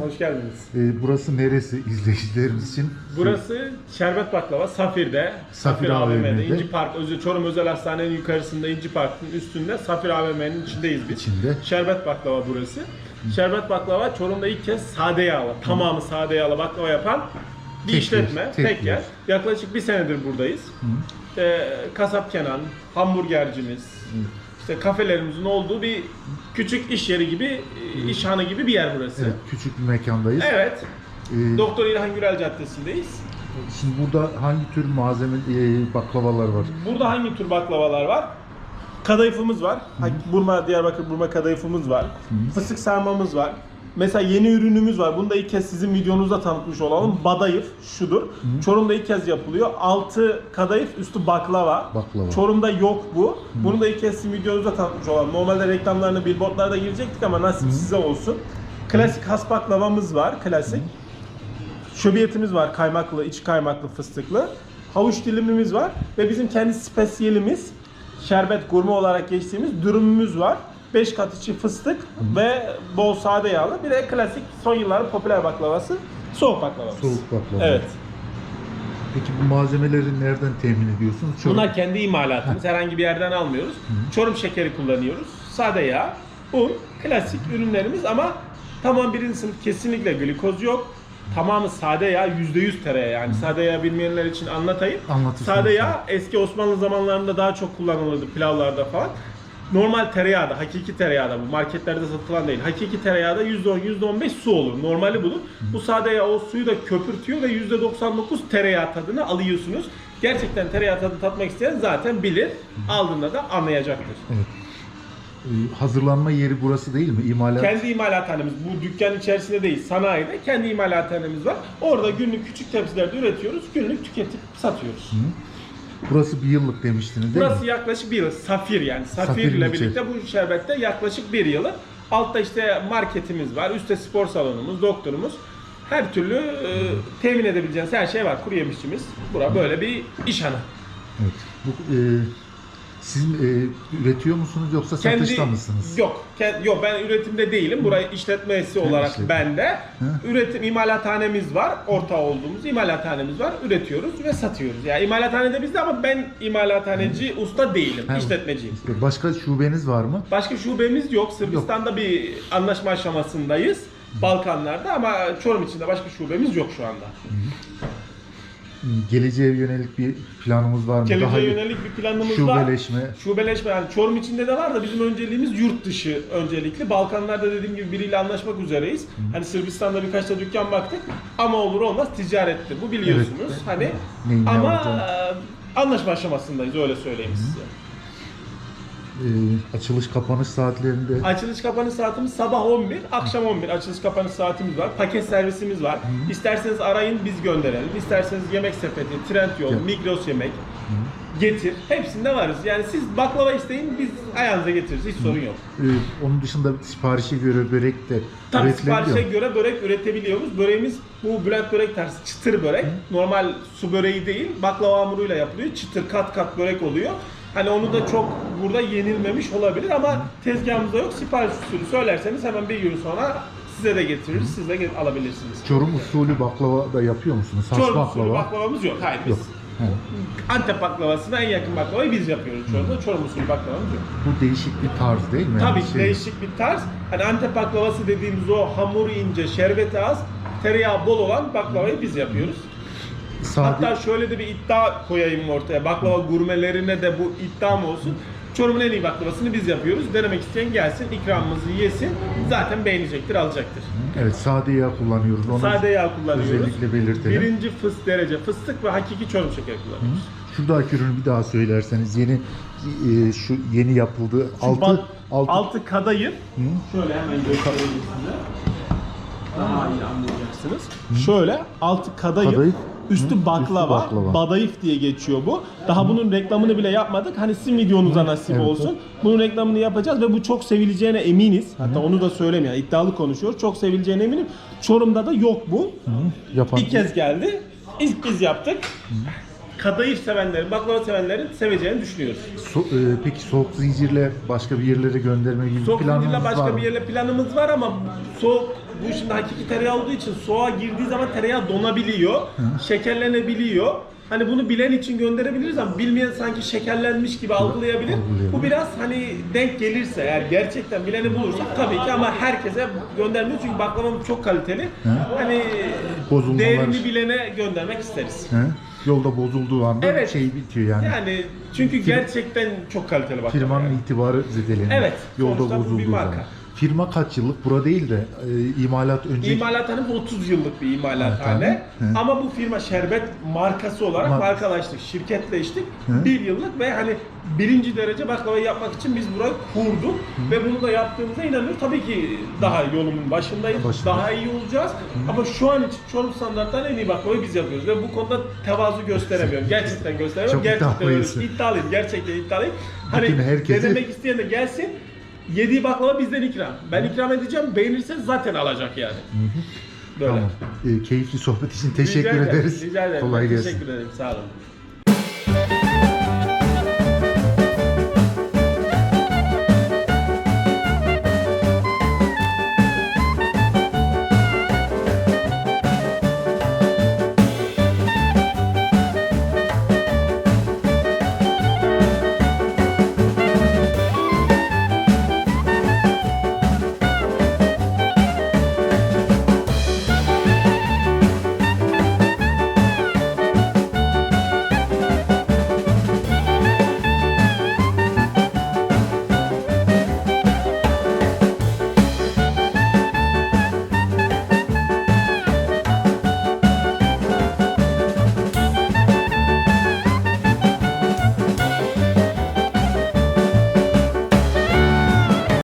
hoş geldiniz. Ee, burası neresi izleyicilerimiz için? Burası Şerbet Baklava, Safir'de. Safir AVM'de. AVM'de. İnci Park, Özü Çorum Özel Hastane'nin yukarısında İnci Park'ın üstünde Safir AVM'nin içindeyiz biz. İçinde. Şerbet Baklava burası. Şerbet Baklava Çorum'da ilk kez sade yağlı, tamamı sade yağlı baklava yapan bir Tek işletme, yer, tek, tek yer. yer. Yaklaşık bir senedir buradayız. Ee, kasap Kenan, hamburgercimiz, işte kafelerimizin olduğu bir küçük iş yeri gibi, iş hanı gibi bir yer burası. Evet, küçük bir mekandayız. Evet. Ee, Doktor İlhan Gürel Caddesi'ndeyiz. şimdi burada hangi tür malzeme e, baklavalar var? Burada hangi tür baklavalar var? Kadayıfımız var. Burma, Diyarbakır Burma kadayıfımız var. Fıstık sarmamız var. Mesela yeni ürünümüz var. Bunu da ilk kez sizin videonuzda tanıtmış olalım. Badayıf şudur. Çorum'da ilk kez yapılıyor. Altı kadayıf, üstü baklava. Baklava. Çorum'da yok bu. Bunu da ilk kez sizin videonuzda tanıtmış olalım. Normalde reklamlarını billboardlarda girecektik ama nasip size olsun. Klasik has baklavamız var. Klasik. Şöbiyetimiz var kaymaklı, iç kaymaklı, fıstıklı. Havuç dilimimiz var ve bizim kendi spesiyelimiz şerbet gurme olarak geçtiğimiz dürümümüz var. 5 kat içi fıstık ve bol sade yağlı. Bir de klasik son yılların popüler baklavası soğuk baklavamız. Soğuk baklava. Evet. Peki bu malzemeleri nereden temin ediyorsunuz? Çorum- Bunlar kendi imalatımız. Herhangi bir yerden almıyoruz. Çorum şekeri kullanıyoruz. Sade yağ, un, klasik ürünlerimiz ama tamam birinci sınıf kesinlikle glikoz yok. Tamamı sade yağ, %100 tereyağı yani sade yağ bilmeyenler için anlatayım. Anlatırsınız Sade yağ eski Osmanlı zamanlarında daha çok kullanılırdı pilavlarda falan. Normal tereyağı da, hakiki tereyağı da bu marketlerde satılan değil. Hakiki tereyağı da %10, %15 su olur. Normali budur. Bu sade yağ o suyu da köpürtüyor ve %99 tereyağı tadını alıyorsunuz. Gerçekten tereyağı tadı tatmak isteyen zaten bilir. Aldığında da anlayacaktır. Evet. Ee, hazırlanma yeri burası değil mi? İmalat. Kendi imalathanemiz bu dükkan içerisinde değil sanayide kendi imalathanemiz var. Orada günlük küçük tepsilerde üretiyoruz. Günlük tüketip satıyoruz. Burası bir yıllık demiştiniz değil Burası mi? yaklaşık bir yıl. Safir yani. Safir Safirin ile içi. birlikte bu şerbette yaklaşık bir yılı. Altta işte marketimiz var. Üstte spor salonumuz, doktorumuz. Her türlü e, temin edebileceğiniz her şey var. Kuru yemişçimiz. Bura böyle bir iş hanı. Evet. Bu, e, siz e, üretiyor musunuz yoksa satışta mısınız? Yok. Kend- yok ben üretimde değilim. Burayı işletmesi olarak işletme. bende. Hı. Üretim imalathanemiz var. Ortağı olduğumuz imalathanemiz var. Üretiyoruz ve satıyoruz. Yani imalathanede bizde ama ben imalathaneci usta değilim. Ha, işletmeciyim. Başka şubeniz var mı? Başka şubemiz yok. Sırbistan'da bir anlaşma aşamasındayız. Balkanlarda ama Çorum içinde başka şubemiz yok şu anda. Geleceğe yönelik bir planımız var mı? Geleceğe Daha yönelik bir planımız var. şubeleşme. Şubeleşme yani Çorum içinde de var da bizim önceliğimiz yurt dışı öncelikli. Balkanlarda dediğim gibi biriyle anlaşmak üzereyiz. Hani Sırbistan'da birkaç da dükkan baktık ama olur olmaz ticarettir. Bu biliyorsunuz. Evet. Hani Neyin ne ama e, anlaşma aşamasındayız öyle söyleyeyim size. E, açılış kapanış saatlerinde Açılış kapanış saatimiz sabah 11, akşam 11 açılış kapanış saatimiz var. Paket servisimiz var. İsterseniz arayın biz gönderelim. İsterseniz yemek sepeti, Trendyol, Gel. Migros yemek, getir. Hepsinde varız. Yani siz baklava isteyin biz ayağınıza getiririz. Hiç sorun yok. e, onun dışında siparişe göre börek de Tabii üretilebiliyor. siparişe göre börek üretebiliyoruz. Böreğimiz bu bülent börek tarzı çıtır börek. Normal su böreği değil, baklava hamuruyla yapılıyor. Çıtır kat kat börek oluyor. Hani onu da çok burada yenilmemiş olabilir ama tezgahımızda yok. Sipariş usulü söylerseniz hemen bir gün sonra size de getiririz. Siz de alabilirsiniz. Çorum usulü baklava da yapıyor musunuz? Has Çorum usulü baklava. baklavamız yok. Hayır biz. Yok. He. Antep baklavasına en yakın baklavayı biz yapıyoruz Çorum'da. Çorum usulü baklavamız yok. Bu değişik bir tarz değil mi? Tabii ki şey- değişik bir tarz. Hani Antep baklavası dediğimiz o hamuru ince, şerbeti az, tereyağı bol olan baklavayı biz yapıyoruz. Sade, Hatta şöyle de bir iddia koyayım ortaya. Baklava gurmelerine de bu iddiam olsun. Çorum'un en iyi baklavasını biz yapıyoruz. Denemek isteyen gelsin, ikramımızı yesin. Zaten beğenecektir, alacaktır. evet sade yağ kullanıyoruz. Onu Sade yağ kullanıyoruz. özellikle belirtelim. Birinci fıs derece fıstık ve hakiki çorum şekeri kullanıyoruz. Şuradaki ürünü bir daha söylerseniz yeni e, şu yeni yapıldı. Altı, Bak, altı, altı kadayıf. Şöyle hemen göstereyim size. Daha iyi anlayacaksınız. Şöyle altı kadayıf, Kadayıf, üstü hı, baklava, üstü baklava. badayıf diye geçiyor bu. Daha bunun reklamını bile yapmadık. Hani sizin videonuza nasip evet. olsun. Bunun reklamını yapacağız ve bu çok sevileceğine eminiz. Hatta onu da söyleyeyim yani iddialı konuşuyor. Çok sevileceğine eminim. Çorum'da da yok bu. yapan İlk kez geldi. İlk biz yaptık. Kadayıf sevenlerin, baklava sevenlerin seveceğini düşünüyoruz. So- e, peki soğuk zincirle başka bir yerlere gönderme gibi Soğuk planınız zincirle var başka mı? bir yerle planımız var ama soğuk bu şimdi hakiki tereyağı olduğu için soğuğa girdiği zaman tereyağı donabiliyor, şekerlenebiliyor. Hani bunu bilen için gönderebiliriz ama bilmeyen sanki şekerlenmiş gibi algılayabilir. algılayabilir. Bu biraz hani denk gelirse eğer gerçekten bileni bulursak tabii ki ama herkese göndermiyoruz çünkü baklavamız çok kaliteli. Hani Bozulmalar- değerini bilene göndermek isteriz. He? Yolda bozulduğu anda Evet. şey bitiyor yani. Yani çünkü gerçekten çok kaliteli baklava. Firmanın itibarı zedeleniyor. Evet, Yolda sonuçta bu bir bozulduğu marka. zaman. Firma kaç yıllık? Bura değil de e, imalat önce İmalathanemiz 30 yıllık bir imalathane. Hı. Ama bu firma şerbet markası olarak Mar- markalaştık, şirketleştik. Hı. Bir yıllık ve hani birinci derece baklavayı yapmak için biz burayı kurduk ve bunu da yaptığımıza inanıyoruz. Tabii ki daha yolumun başındayız, Başında. daha iyi olacağız. Ama şu an için Çorum standartlarının en iyi baklavayı biz yapıyoruz ve bu konuda tevazu gösteremiyorum. Gerçekten gösteremiyorum. Çok gerçekten iddialıyız. İddialıyım, gerçekten iddialıyım. Hani Bütün herkesi- denemek isteyen de gelsin. Yediği baklava bizden ikram. Ben ikram edeceğim. Beğenirse zaten alacak yani. Böyle. Tamam. E, keyifli sohbet için teşekkür Rica ederiz. Rica ederim. Kolay gelsin. Teşekkür ederim. Sağ olun.